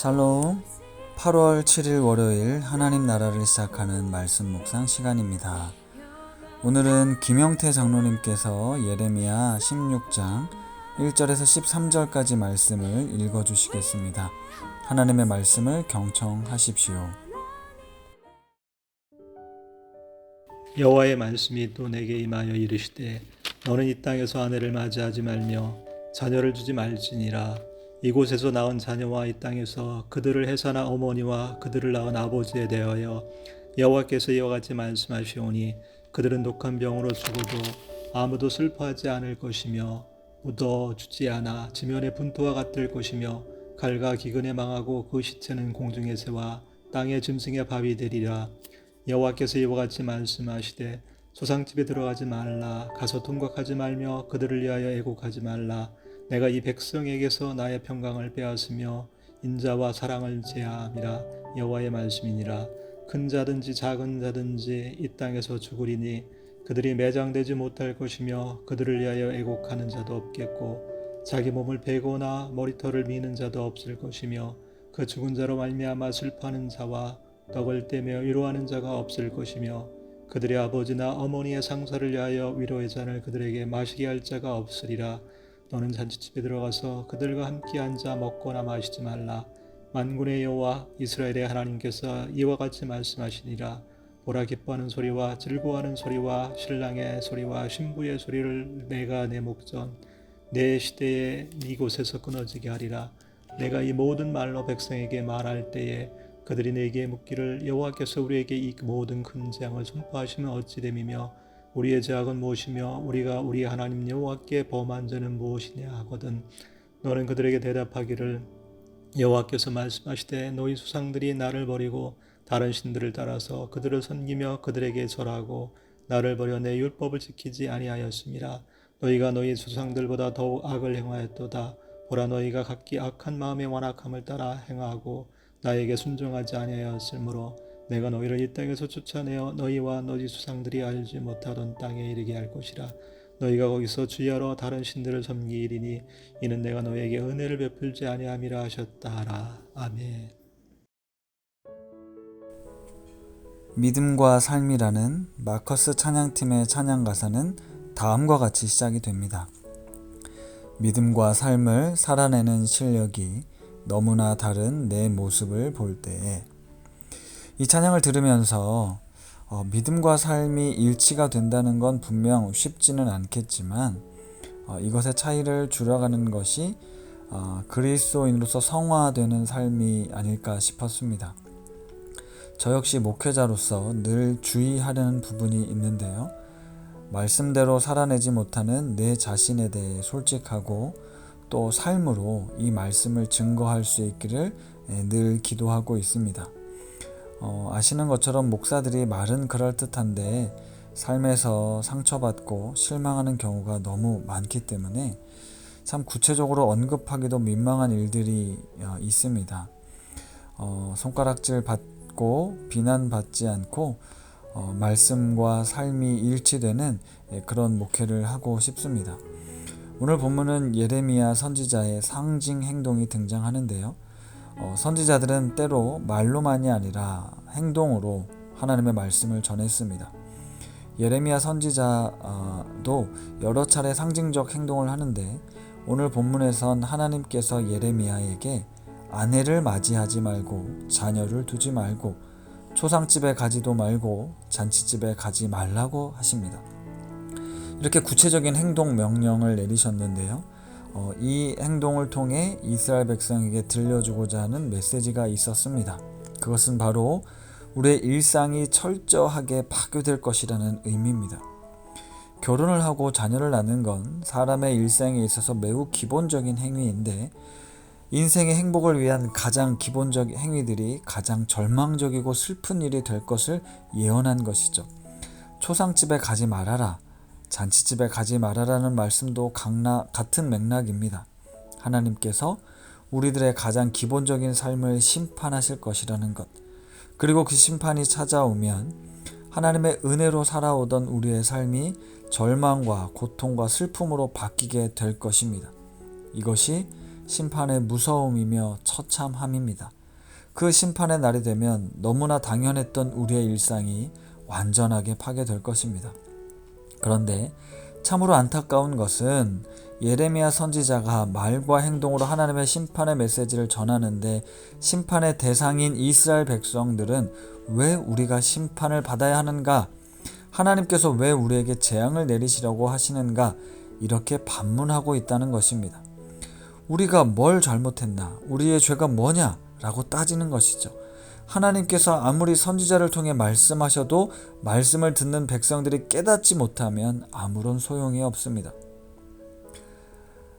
샬롬 8월 7일 월요일 하나님 나라를 시작하는 말씀 묵상 시간입니다. 오늘은 김영태 장로님께서 예레미야 16장 1절에서 13절까지 말씀을 읽어 주시겠습니다. 하나님의 말씀을 경청하십시오. 여호와의 말씀이 또 내게 임하여 이르시되 너는 이 땅에서 아내를 맞이하지 말며 자녀를 주지 말지니라 이곳에서 낳은 자녀와 이 땅에서 그들을 해산한 어머니와 그들을 낳은 아버지에 대하여 여호와께서 이와 같이 말씀하시오니 그들은 독한 병으로 죽어도 아무도 슬퍼하지 않을 것이며 묻어 주지 않아 지면의 분토와 같을 것이며 갈과 기근에 망하고 그 시체는 공중의 새와 땅의 짐승의 밥이 되리라. 여호와께서 이와 같이 말씀하시되 소상집에 들어가지 말라. 가서 통곡하지 말며 그들을 위하여 애곡하지 말라 내가 이 백성에게서 나의 평강을 빼앗으며 인자와 사랑을 제하함이라 여호와의 말씀이니라. 큰 자든지 작은 자든지 이 땅에서 죽으리니 그들이 매장되지 못할 것이며 그들을 위하여 애곡하는 자도 없겠고 자기 몸을 베거나 머리털을 미는 자도 없을 것이며 그 죽은 자로 말미암아 슬퍼하는 자와 떡을 떼며 위로하는 자가 없을 것이며 그들의 아버지나 어머니의 상사를 위하여 위로의 잔을 그들에게 마시게 할 자가 없으리라 너는 잔치집에 들어가서 그들과 함께 앉아 먹거나 마시지 말라. 만군의 여호와 이스라엘의 하나님께서 이와 같이 말씀하시니라. 보라 기뻐하는 소리와 즐거워하는 소리와 신랑의 소리와 신부의 소리를 내가 내 목전 내 시대에 이곳에서 끊어지게 하리라. 내가 이 모든 말로 백성에게 말할 때에 그들이 내게 묻기를 여호와께서 우리에게 이 모든 큰 재앙을 선포하시면 어찌 됨이며 우리의 죄악은 무엇이며 우리가 우리 하나님 여호와께 범한 죄는 무엇이냐 하거든 너는 그들에게 대답하기를 여호와께서 말씀하시되 너희 수상들이 나를 버리고 다른 신들을 따라서 그들을 섬기며 그들에게 절하고 나를 버려 내 율법을 지키지 아니하였음이라. 너희가 너희 수상들보다 더욱 악을 행하였도다. 보라 너희가 각기 악한 마음의 완악함을 따라 행하고 나에게 순종하지 아니하였으므로 내가 너희를 이 땅에서 쫓아내어 너희와 너희 수상들이 알지 못하던 땅에 이르게 할 것이라. 너희가 거기서 주여러 다른 신들을 섬기리니 이는 내가 너희에게 은혜를 베풀지 아니함이라 하셨다 하라. 아멘. 믿음과 삶이라는 마커스 찬양팀의 찬양 가사는 다음과 같이 시작이 됩니다. 믿음과 삶을 살아내는 실력이 너무나 다른 내 모습을 볼 때에 이 찬양을 들으면서 어, 믿음과 삶이 일치가 된다는 건 분명 쉽지는 않겠지만 어, 이것의 차이를 줄여가는 것이 어, 그리스도인으로서 성화되는 삶이 아닐까 싶었습니다. 저 역시 목회자로서 늘 주의하려는 부분이 있는데요. 말씀대로 살아내지 못하는 내 자신에 대해 솔직하고 또 삶으로 이 말씀을 증거할 수 있기를 예, 늘 기도하고 있습니다. 어, 아시는 것처럼 목사들이 말은 그럴듯한데 삶에서 상처받고 실망하는 경우가 너무 많기 때문에 참 구체적으로 언급하기도 민망한 일들이 어, 있습니다. 어, 손가락질 받고 비난받지 않고 어, 말씀과 삶이 일치되는 예, 그런 목회를 하고 싶습니다. 오늘 본문은 예레미야 선지자의 상징 행동이 등장하는데요. 어, 선지자들은 때로 말로만이 아니라 행동으로 하나님의 말씀을 전했습니다. 예레미야 선지자도 여러 차례 상징적 행동을 하는데 오늘 본문에선 하나님께서 예레미야에게 아내를 맞이하지 말고 자녀를 두지 말고 초상집에 가지도 말고 잔치집에 가지 말라고 하십니다. 이렇게 구체적인 행동 명령을 내리셨는데요. 어, 이 행동을 통해 이스라엘 백성에게 들려주고자 하는 메시지가 있었습니다. 그것은 바로 우리의 일상이 철저하게 파괴될 것이라는 의미입니다. 결혼을 하고 자녀를 낳는 건 사람의 일생에 있어서 매우 기본적인 행위인데 인생의 행복을 위한 가장 기본적 행위들이 가장 절망적이고 슬픈 일이 될 것을 예언한 것이죠. 초상집에 가지 말아라. 잔치집에 가지 말아라는 말씀도 강나, 같은 맥락입니다. 하나님께서 우리들의 가장 기본적인 삶을 심판하실 것이라는 것. 그리고 그 심판이 찾아오면 하나님의 은혜로 살아오던 우리의 삶이 절망과 고통과 슬픔으로 바뀌게 될 것입니다. 이것이 심판의 무서움이며 처참함입니다. 그 심판의 날이 되면 너무나 당연했던 우리의 일상이 완전하게 파괴될 것입니다. 그런데 참으로 안타까운 것은 예레미야 선지자가 말과 행동으로 하나님의 심판의 메시지를 전하는데 심판의 대상인 이스라엘 백성들은 왜 우리가 심판을 받아야 하는가? 하나님께서 왜 우리에게 재앙을 내리시려고 하시는가? 이렇게 반문하고 있다는 것입니다. 우리가 뭘 잘못했나? 우리의 죄가 뭐냐? 라고 따지는 것이죠. 하나님께서 아무리 선지자를 통해 말씀하셔도 말씀을 듣는 백성들이 깨닫지 못하면 아무런 소용이 없습니다.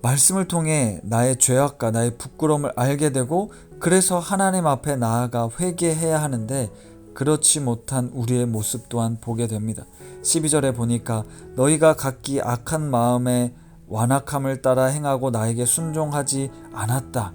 말씀을 통해 나의 죄악과 나의 부끄러움을 알게 되고 그래서 하나님 앞에 나아가 회개해야 하는데 그렇지 못한 우리의 모습 또한 보게 됩니다. 12절에 보니까 너희가 각기 악한 마음에 완악함을 따라 행하고 나에게 순종하지 않았다.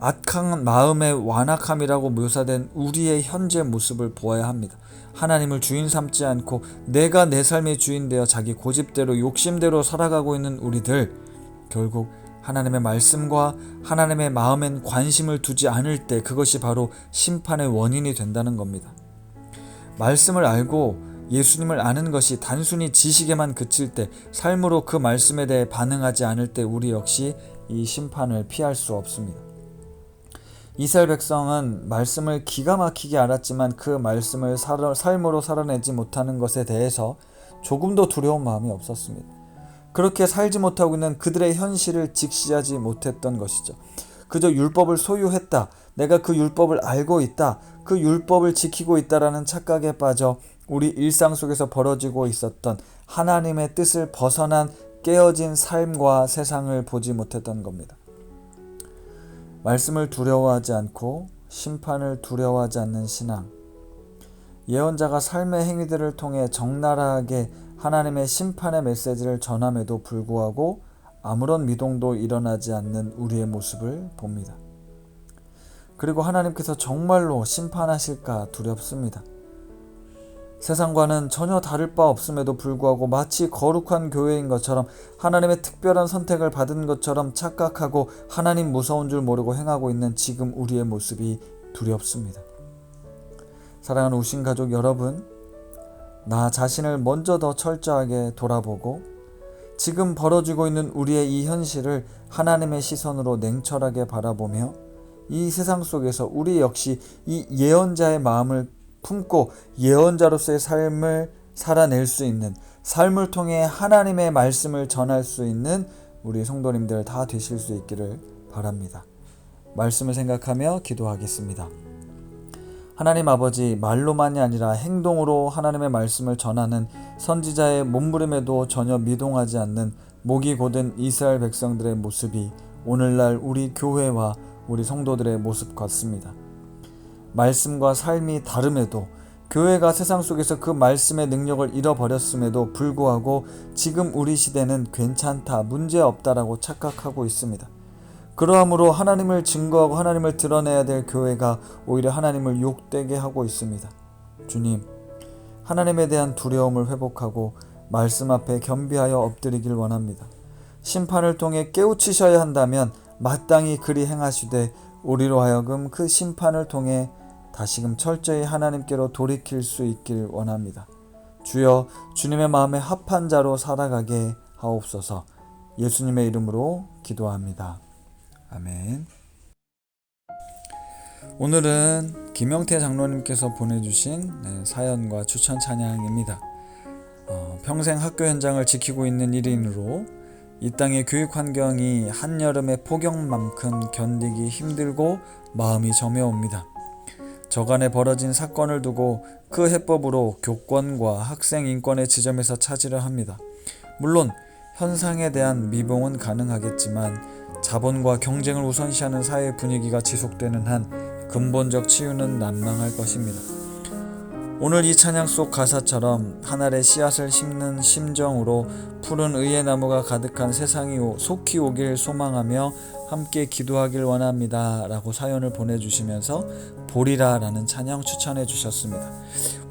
악한 마음의 완악함이라고 묘사된 우리의 현재 모습을 보아야 합니다. 하나님을 주인 삼지 않고 내가 내 삶의 주인 되어 자기 고집대로 욕심대로 살아가고 있는 우리들 결국 하나님의 말씀과 하나님의 마음엔 관심을 두지 않을 때 그것이 바로 심판의 원인이 된다는 겁니다. 말씀을 알고 예수님을 아는 것이 단순히 지식에만 그칠 때 삶으로 그 말씀에 대해 반응하지 않을 때 우리 역시 이 심판을 피할 수 없습니다. 이스라엘 백성은 말씀을 기가 막히게 알았지만 그 말씀을 살아, 삶으로 살아내지 못하는 것에 대해서 조금도 두려운 마음이 없었습니다. 그렇게 살지 못하고 있는 그들의 현실을 직시하지 못했던 것이죠. 그저 율법을 소유했다. 내가 그 율법을 알고 있다. 그 율법을 지키고 있다라는 착각에 빠져 우리 일상 속에서 벌어지고 있었던 하나님의 뜻을 벗어난 깨어진 삶과 세상을 보지 못했던 겁니다. 말씀을 두려워하지 않고 심판을 두려워하지 않는 신앙. 예언자가 삶의 행위들을 통해 적나라하게 하나님의 심판의 메시지를 전함에도 불구하고 아무런 미동도 일어나지 않는 우리의 모습을 봅니다. 그리고 하나님께서 정말로 심판하실까 두렵습니다. 세상과는 전혀 다를 바 없음에도 불구하고 마치 거룩한 교회인 것처럼 하나님의 특별한 선택을 받은 것처럼 착각하고 하나님 무서운 줄 모르고 행하고 있는 지금 우리의 모습이 두렵습니다. 사랑하는 우신 가족 여러분, 나 자신을 먼저 더 철저하게 돌아보고 지금 벌어지고 있는 우리의 이 현실을 하나님의 시선으로 냉철하게 바라보며 이 세상 속에서 우리 역시 이 예언자의 마음을 품고 예언자로서의 삶을 살아낼 수 있는 삶을 통해 하나님의 말씀을 전할 수 있는 우리 성도님들 다 되실 수 있기를 바랍니다. 말씀을 생각하며 기도하겠습니다. 하나님 아버지 말로만이 아니라 행동으로 하나님의 말씀을 전하는 선지자의 몸부림에도 전혀 미동하지 않는 목이 곧은 이스라엘 백성들의 모습이 오늘날 우리 교회와 우리 성도들의 모습 같습니다. 말씀과 삶이 다름에도 교회가 세상 속에서 그 말씀의 능력을 잃어버렸음에도 불구하고 지금 우리 시대는 괜찮다, 문제 없다라고 착각하고 있습니다. 그러함으로 하나님을 증거하고 하나님을 드러내야 될 교회가 오히려 하나님을 욕되게 하고 있습니다. 주님, 하나님에 대한 두려움을 회복하고 말씀 앞에 겸비하여 엎드리길 원합니다. 심판을 통해 깨우치셔야 한다면 마땅히 그리 행하시되 우리로 하여금 그 심판을 통해 다시금 철저히 하나님께로 돌이킬 수 있길 원합니다. 주여 주님의 마음에 합한 자로 살아가게 하옵소서. 예수님의 이름으로 기도합니다. 아멘. 오늘은 김영태 장로님께서 보내주신 네, 사연과 추천 찬양입니다. 어, 평생 학교 현장을 지키고 있는 일인으로 이 땅의 교육 환경이 한여름의 폭염만큼 견디기 힘들고 마음이 점여옵니다. 저간에 벌어진 사건을 두고 그 해법으로 교권과 학생 인권의 지점에서 차지를 합니다. 물론 현상에 대한 미봉은 가능하겠지만 자본과 경쟁을 우선시하는 사회 분위기가 지속되는 한 근본적 치유는 난망할 것입니다. 오늘 이 찬양 속 가사처럼 하늘의 씨앗을 심는 심정으로 푸른 의의 나무가 가득한 세상이 속히 오길 소망하며 함께 기도하길 원합니다. 라고 사연을 보내주시면서 보리라 라는 찬양 추천해 주셨습니다.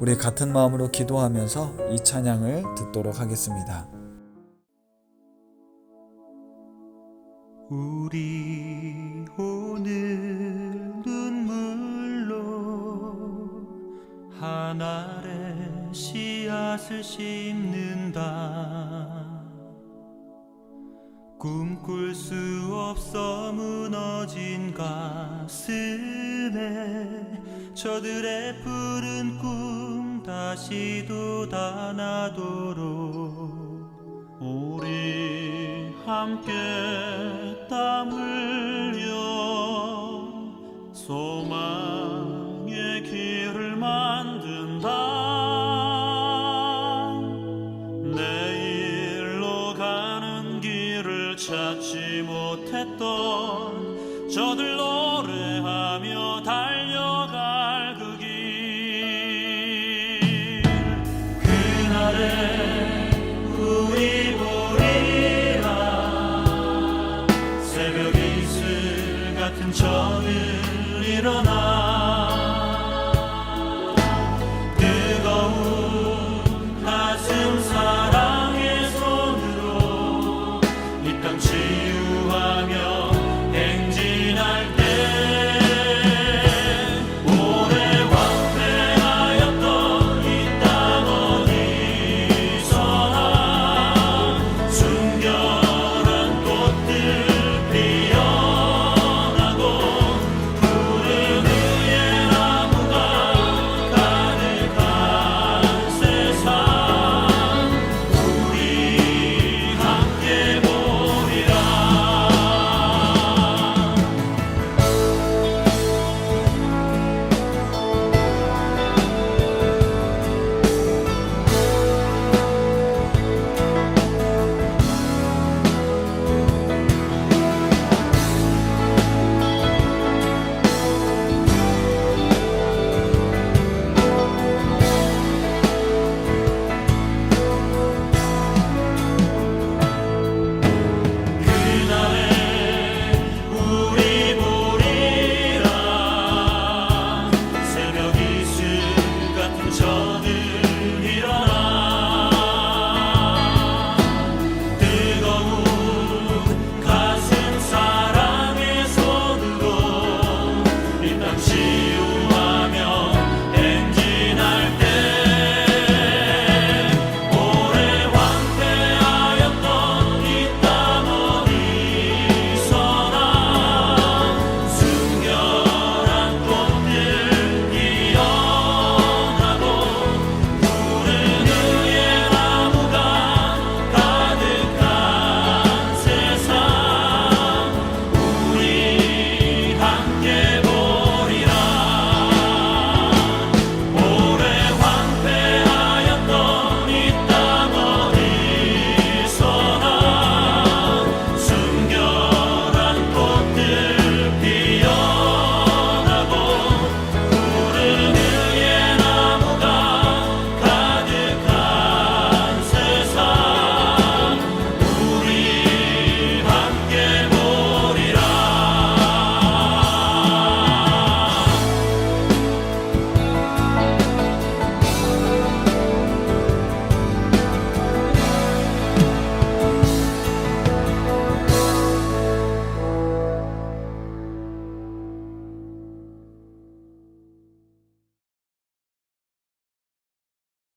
우리 같은 마음으로 기도하면서 이 찬양을 듣도록 하겠습니다. 우리 하늘에 씨앗을 심는다. 꿈꿀 수 없어 무너진 가슴에 저들의 푸른 꿈 다시 돋아나도록 우리 함께 땀흘 저들 일어나